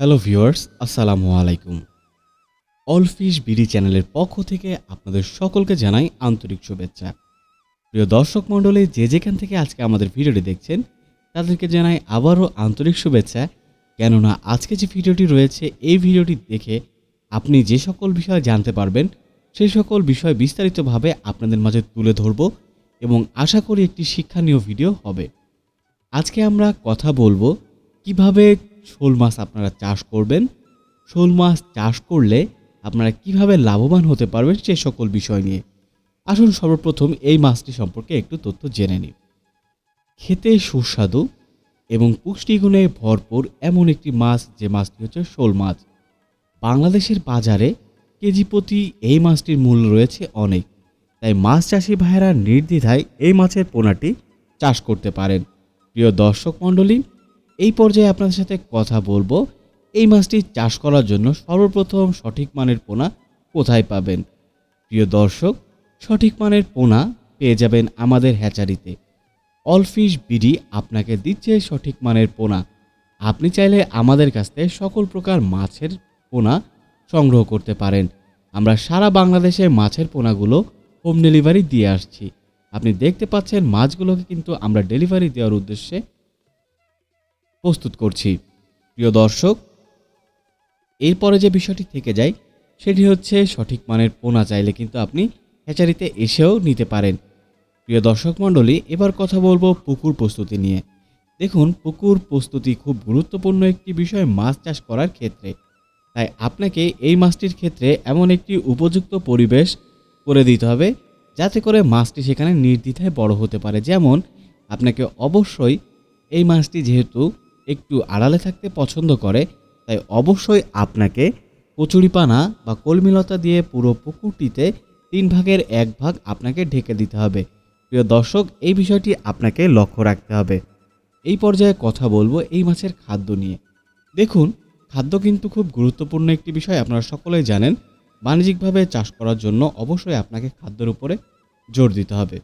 Hello viewers আসসালামু আলাইকুম। All fish BD চ্যানেলের পক্ষ থেকে আপনাদের সকলকে জানাই আন্তরিক শুভেচ্ছা। প্রিয় দর্শক মণ্ডলী, যে যেখান থেকে আজকে আমাদের ভিডিওটি দেখছেন, তাদেরকে জানাই আবারও আন্তরিক শুভেচ্ছা। কেননা আজকে যে ভিডিওটি রয়েছে, এই ভিডিওটি দেখে আপনি যে সকল বিষয় জানতে পারবেন সেই সকল বিষয় বিস্তারিতভাবে আপনাদের মাঝে তুলে ধরব এবং আশা করি একটি শিক্ষণীয় ভিডিও হবে। আজকে আমরা কথা বলব কীভাবে শোল মাছ আপনারা চাষ করবেন। শোল মাছ চাষ করলে আপনারা কীভাবে লাভবান হতে পারবেন সে সকল বিষয় নিয়ে। আসুন সর্বপ্রথম এই মাছটি সম্পর্কে একটু তথ্য জেনে নিই। খেতে সুস্বাদু এবং পুষ্টিগুণে ভরপুর এমন একটি মাছ, যে মাছটি হচ্ছে শোল মাছ। বাংলাদেশের বাজারে কেজি প্রতি এই মাছটির মূল্য রয়েছে অনেক। তাই মাছ চাষি ভাইয়েরা নির্দ্বিধায় এই মাছের পোনাটি চাষ করতে পারেন। প্রিয় দর্শক মণ্ডলী এই পর্যায়ে আপনাদের সাথে কথা বলব, এই মাছটি চাষ করার জন্য সর্বপ্রথম সঠিক মানের পোনা কোথায় পাবেন? প্রিয় দর্শক, সঠিক মানের পোনা পেয়ে যাবেন আমাদের হ্যাচারিতে। অলফিশ বিডি আপনাকে দিচ্ছে সঠিক মানের পোনা। আপনি চাইলে আমাদের কাছ থেকে সকল প্রকার মাছের পোনা সংগ্রহ করতে পারেন। আমরা সারা বাংলাদেশে মাছের পোনাগুলো হোম ডেলিভারি দিয়ে আসছি। আপনি দেখতে পাচ্ছেন মাছগুলোকে কিন্তু আমরা ডেলিভারি দেওয়ার উদ্দেশ্যে প্রস্তুত করছি। প্রিয় দর্শক, এরপরে যে বিষয়টি থেকে যায় সেটি হচ্ছে সঠিক মানের পোনা চাইলে কিন্তু আপনি হ্যাচারিতে এসেও নিতে পারেন। প্রিয় দর্শক মণ্ডলী, এবার কথা বলব পুকুর প্রস্তুতি নিয়ে। দেখুন, পুকুর প্রস্তুতি খুব গুরুত্বপূর্ণ একটি বিষয় মাছ চাষ করার ক্ষেত্রে। তাই আপনাকে এই মাছটির ক্ষেত্রে এমন একটি উপযুক্ত পরিবেশ করে দিতে হবে, যাতে করে মাছটি সেখানে নির্দ্বিধায় বড় হতে পারে। যেমন, আপনাকে অবশ্যই এই মাছটি যেহেতু একটু আড়ালে থাকতে পছন্দ করে, তাই অবশ্যই আপনাকে কচুরিপানা বা কলমিলতা দিয়ে পুরো পুকুরটিতে তিন ভাগের এক ভাগ আপনাকে ঢেকে দিতে হবে। প্রিয় দর্শক, এই বিষয়টি আপনাকে লক্ষ্য রাখতে হবে। এই পর্যায়ে কথা বলব এই মাছের খাদ্য নিয়ে। দেখুন, খাদ্য কিন্তু খুব গুরুত্বপূর্ণ একটি বিষয়, আপনারা সকলেই জানেন। বাণিজ্যিকভাবে চাষ করার জন্য অবশ্যই আপনাকে খাদ্যের উপরে জোর দিতে হবে।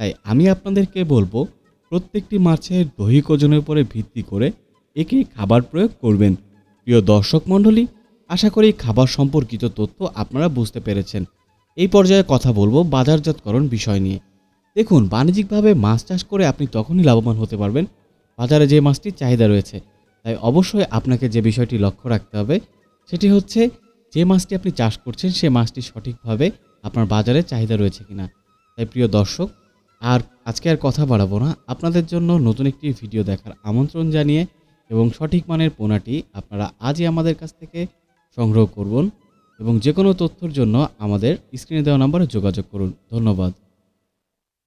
তাই আমি আপনাদেরকে বলব, প্রত্যেকটি মাছের দৈহিক ওজনের উপরে ভিত্তি করে একে খাবার প্রয়োগ করবেন। প্রিয় দর্শক মণ্ডলী, আশা করি খাবার সম্পর্কিত তথ্য আপনারা বুঝতে পেরেছেন। এই পর্যায়ে কথা বলব বাজারজাতকরণ বিষয় নিয়ে। দেখুন, বাণিজ্যিকভাবে মাছ চাষ করে আপনি তখনই লাভবান হতে পারবেন বাজারে যে মাছটির চাহিদা রয়েছে। তাই অবশ্যই আপনাকে যে বিষয়টি লক্ষ্য রাখতে হবে, সেটি হচ্ছে যে মাছটি আপনি চাষ করছেন, সে মাছটি সঠিকভাবে আপনার বাজারে চাহিদা রয়েছে কিনা। তাই প্রিয় দর্শক, আর আজকে আর কথা বাড়াবো না। আপনাদের জন্য নতুন একটি ভিডিও দেখার আমন্ত্রণ জানিয়ে এবং সঠিক মানের পোনাটি আপনারা আজই আমাদের কাছ থেকে সংগ্রহ করুন এবং যে কোনো তথ্যর জন্য আমাদের স্ক্রিনে দেওয়া নম্বরে যোগাযোগ করুন। ধন্যবাদ।